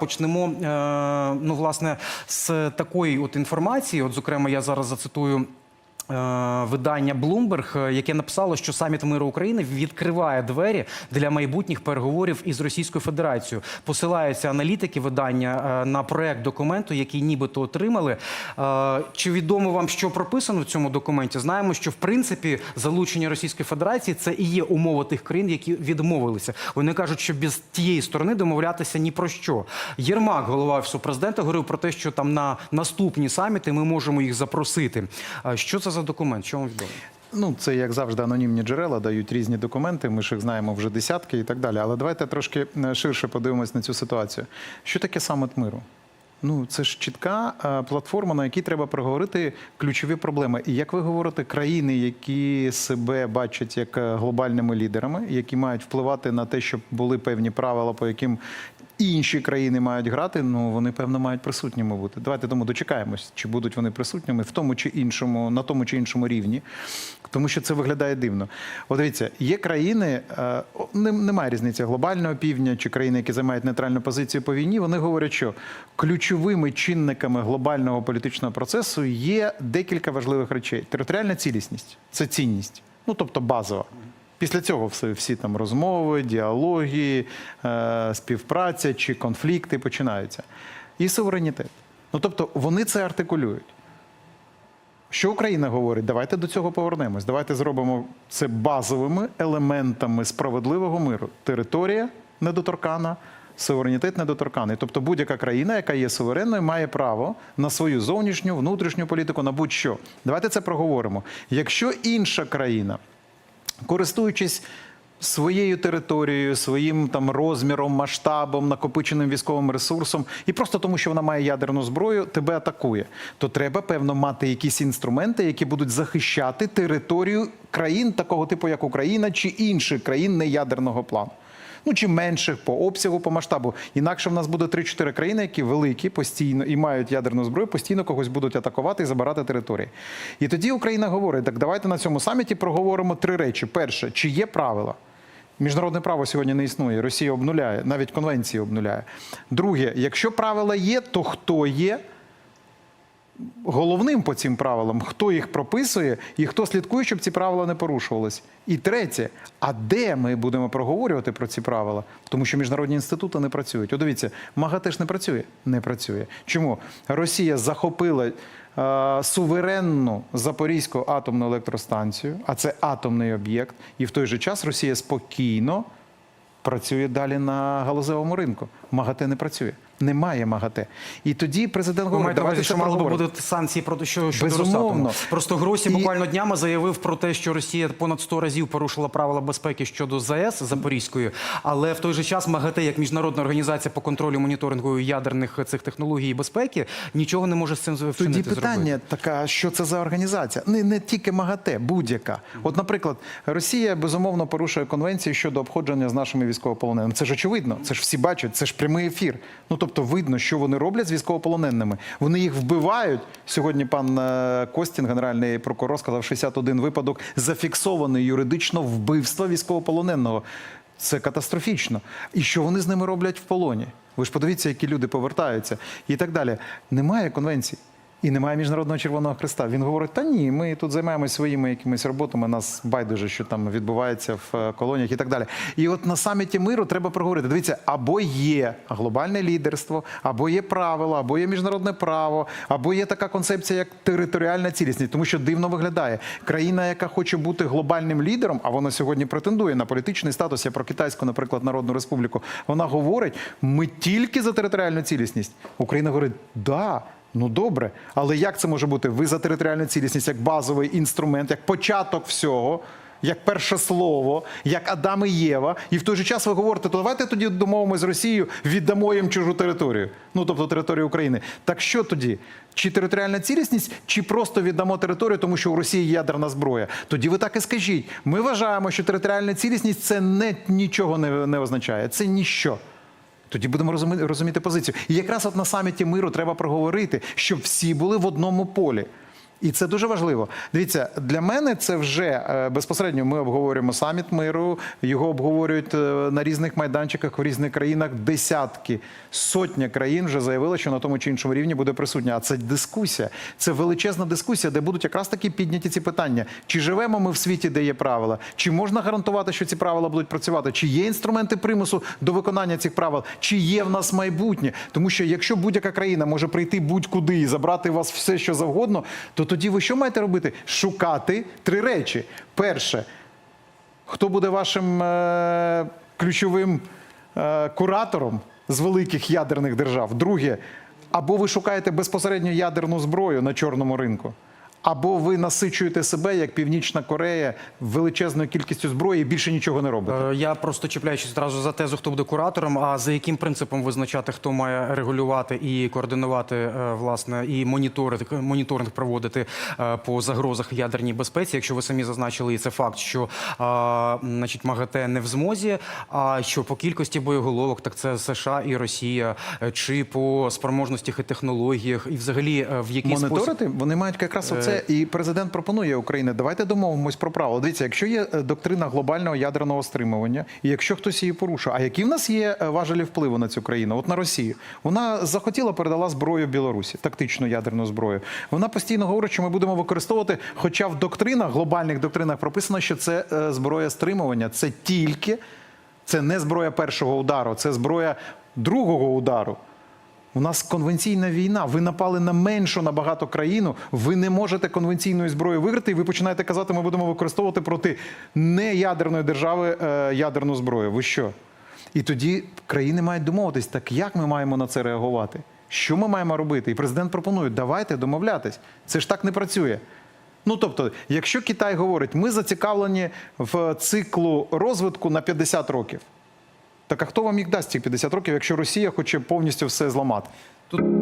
Почнемо е, ну, власне з такої от інформації. От, зокрема, я зараз зацитую. Е, Видання Bloomberg, е, яке написало, що саміт миру України відкриває двері для майбутніх переговорів із Російською Федерацією. Посилаються аналітики видання е, на проект документу, який нібито отримали. Чи відомо вам, що прописано в цьому документі? Знаємо, що в принципі залучення Російської Федерації це і є умова тих країн, які відмовилися. Вони кажуть, що без тієї сторони домовлятися ні про що. Єрмак, голова офісу президента, говорив про те, що там на наступні саміти ми можемо їх запросити. Що це за документ? Що вам відомо? Ну, це як завжди анонімні джерела дають різні документи. Ми ж їх знаємо вже десятки і так далі. Але давайте трошки е, ширше подивимось на цю ситуацію. Що таке саміт миру? Ну, це ж чітка е, платформа, на якій треба проговорити ключові проблеми. І як ви говорите, країни, які себе бачать як е, глобальними лідерами, які мають впливати на те, щоб були певні правила, по яким інші країни мають грати, ну вони певно мають присутніми бути. Давайте тому дочекаємось, чи будуть вони присутніми в тому чи іншому, на тому чи іншому рівні, тому що це виглядає дивно. От дивіться, є країни, е, немає різниці глобального півдня чи країни, які займають нейтральну позицію по війні. Вони говорять, що ключовими чинниками глобального політичного процесу є декілька важливих речей: територіальна цілісність це цінність, ну тобто базова. Після цього все, всі там розмови, діалоги, е, співпраця чи конфлікти починаються. І суверенітет. Ну тобто вони це артикулюють. Що Україна говорить? Давайте до цього повернемось. Давайте зробимо це базовими елементами справедливого миру. Територія недоторкана, суверенітет недоторканий. Тобто будь-яка країна, яка є суверенною, має право на свою зовнішню, внутрішню політику, на будь-що. Давайте це проговоримо. Якщо інша країна користуючись своєю територією, своїм там розміром, масштабом, накопиченим військовим ресурсом, і просто тому, що вона має ядерну зброю, тебе атакує, то треба певно мати якісь інструменти, які будуть захищати територію країн такого типу, як Україна, чи інших країн неядерного плану. Ну чи менших по обсягу, по масштабу. Інакше в нас буде 3-4 країни, які великі постійно і мають ядерну зброю, постійно когось будуть атакувати і забирати території. І тоді Україна говорить: так давайте на цьому саміті проговоримо три речі: перше, чи є правила. Міжнародне право сьогодні не існує. Росія обнуляє, навіть конвенції обнуляє. Друге, якщо правила є, то хто є головним по цим правилам, хто їх прописує і хто слідкує, щоб ці правила не порушувались. І третє, а де ми будемо проговорювати про ці правила? Тому що міжнародні інститути не працюють. От дивіться, МАГАТЕ ж не працює? Не працює. Чому? Росія захопила е, суверенну Запорізьку атомну електростанцію, а це атомний об'єкт, і в той же час Росія спокійно працює далі на галузевому ринку. МАГАТЕ не працює. Немає МАГАТЕ. І тоді президент Ви говорить, давайте що би бути санкції проти що щодо Безумовно. Росатому. Просто Гросі І- буквально днями заявив про те, що Росія понад 100 разів порушила правила безпеки щодо ЗАЕС Запорізької, але в той же час МАГАТЕ, як міжнародна організація по контролю моніторингу ядерних цих технологій і безпеки, нічого не може з цим вчинити. Тоді зробити. питання така, що це за організація? Не, не тільки МАГАТЕ, будь-яка. От, наприклад, Росія безумовно порушує конвенції щодо обходження з нашими військовополоненими. Це ж очевидно, це ж всі бачать, це ж прямий ефір. Ну тобто видно, що вони роблять з військовополоненими. Вони їх вбивають. Сьогодні пан е, Костін, генеральний прокурор, сказав 61 випадок зафіксований юридично вбивства військовополоненого. Це катастрофічно. І що вони з ними роблять в полоні? Ви ж подивіться, які люди повертаються і так далі. Немає конвенцій. І немає міжнародного червоного хреста. Він говорить: та ні, ми тут займаємося своїми якимись роботами. Нас байдуже, що там відбувається в е, колоніях і так далі. І от на саміті миру треба проговорити. Дивіться, або є глобальне лідерство, або є правила, або є міжнародне право, або є така концепція, як територіальна цілісність, тому що дивно виглядає країна, яка хоче бути глобальним лідером, а вона сьогодні претендує на політичний статус. Я про китайську, наприклад, народну республіку. Вона говорить: ми тільки за територіальну цілісність. Україна говорить, да. Ну добре, але як це може бути? Ви за територіальну цілісність як базовий інструмент, як початок всього, як перше слово, як Адам і Єва, і в той же час ви говорите, то давайте тоді домовимося з Росією, віддамо їм чужу територію, ну тобто територію України. Так що тоді? Чи територіальна цілісність, чи просто віддамо територію, тому що у Росії ядерна зброя? Тоді ви так і скажіть. Ми вважаємо, що територіальна цілісність це не нічого не, не означає, це ніщо. Тоді будемо розуміти, позицію. І якраз от на саміті миру треба проговорити, щоб всі були в одному полі. І це дуже важливо. Дивіться, для мене це вже е, безпосередньо. Ми обговорюємо саміт миру. Його обговорюють е, на різних майданчиках в різних країнах. Десятки, сотня країн вже заявили, що на тому чи іншому рівні буде присутня. А це дискусія. Це величезна дискусія, де будуть якраз таки підняті ці питання: чи живемо ми в світі, де є правила, чи можна гарантувати, що ці правила будуть працювати, чи є інструменти примусу до виконання цих правил, чи є в нас майбутнє. Тому що якщо будь-яка країна може прийти будь-куди і забрати у вас все, що завгодно, то тоді ви що маєте робити? Шукати три речі. Перше, хто буде вашим е, ключовим е, куратором з великих ядерних держав? Друге, або ви шукаєте безпосередньо ядерну зброю на чорному ринку. Або ви насичуєте себе, як Північна Корея, величезною кількістю зброї і більше нічого не робите. Е, Я просто чіпляючись одразу за тезу, хто буде куратором. А за яким принципом визначати, хто має регулювати і координувати е, власне і моніторинг, моніторинг проводити е, по загрозах ядерній безпеці? Якщо ви самі зазначили, і це факт, що значить МАГАТЕ не в змозі. А що по кількості боєголовок, так це США і Росія, чи по спроможностях і технологіях, і взагалі в який спосіб Моніторити вони мають якраз оце, і президент пропонує Україні. Давайте домовимось про правила. Дивіться, якщо є е, доктрина глобального ядерного стримування, і якщо хтось її порушує, а які в нас є е, важелі впливу на цю країну? От на Росію вона захотіла передала зброю Білорусі, тактичну ядерну зброю. Вона постійно говорить, що ми будемо використовувати, хоча в доктринах, глобальних доктринах прописано, що це е, зброя стримування, це тільки це не зброя першого удару, це зброя другого удару. У нас конвенційна війна. Ви напали на меншу набагато країну. Ви не можете конвенційною зброєю виграти, і ви починаєте казати, ми будемо використовувати проти неядерної держави е, ядерну зброю. Ви що? І тоді країни мають домовитись, так як ми маємо на це реагувати? Що ми маємо робити? І президент пропонує, давайте домовлятись. Це ж так не працює. Ну тобто, якщо Китай говорить, ми зацікавлені в циклу розвитку на 50 років. Так а хто вам їх дасть ці 50 років, якщо Росія хоче повністю все зламати? тут.